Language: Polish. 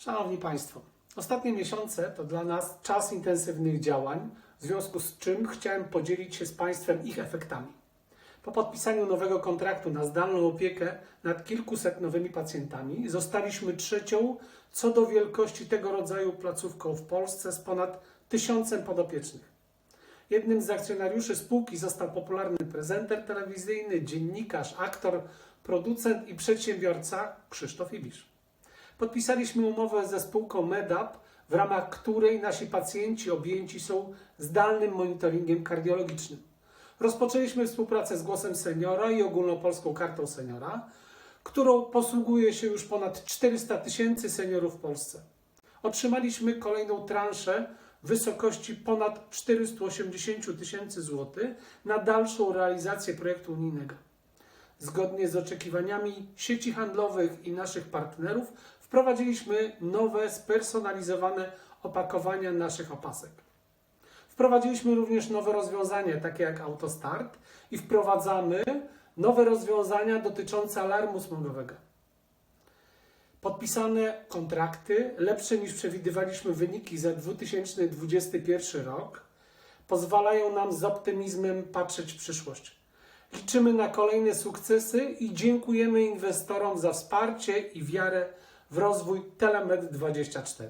Szanowni Państwo, ostatnie miesiące to dla nas czas intensywnych działań, w związku z czym chciałem podzielić się z Państwem ich efektami. Po podpisaniu nowego kontraktu na zdalną opiekę nad kilkuset nowymi pacjentami zostaliśmy trzecią co do wielkości tego rodzaju placówką w Polsce z ponad tysiącem podopiecznych. Jednym z akcjonariuszy spółki został popularny prezenter telewizyjny, dziennikarz, aktor, producent i przedsiębiorca Krzysztof Ibisz. Podpisaliśmy umowę ze spółką MedUp, w ramach której nasi pacjenci objęci są zdalnym monitoringiem kardiologicznym. Rozpoczęliśmy współpracę z Głosem Seniora i Ogólnopolską Kartą Seniora, którą posługuje się już ponad 400 tysięcy seniorów w Polsce. Otrzymaliśmy kolejną transzę w wysokości ponad 480 tysięcy złotych na dalszą realizację projektu unijnego. Zgodnie z oczekiwaniami sieci handlowych i naszych partnerów wprowadziliśmy nowe, spersonalizowane opakowania naszych opasek. Wprowadziliśmy również nowe rozwiązania, takie jak AutoStart i wprowadzamy nowe rozwiązania dotyczące alarmu smogowego. Podpisane kontrakty, lepsze niż przewidywaliśmy wyniki za 2021 rok, pozwalają nam z optymizmem patrzeć w przyszłość. Liczymy na kolejne sukcesy i dziękujemy inwestorom za wsparcie i wiarę w rozwój Telemed24.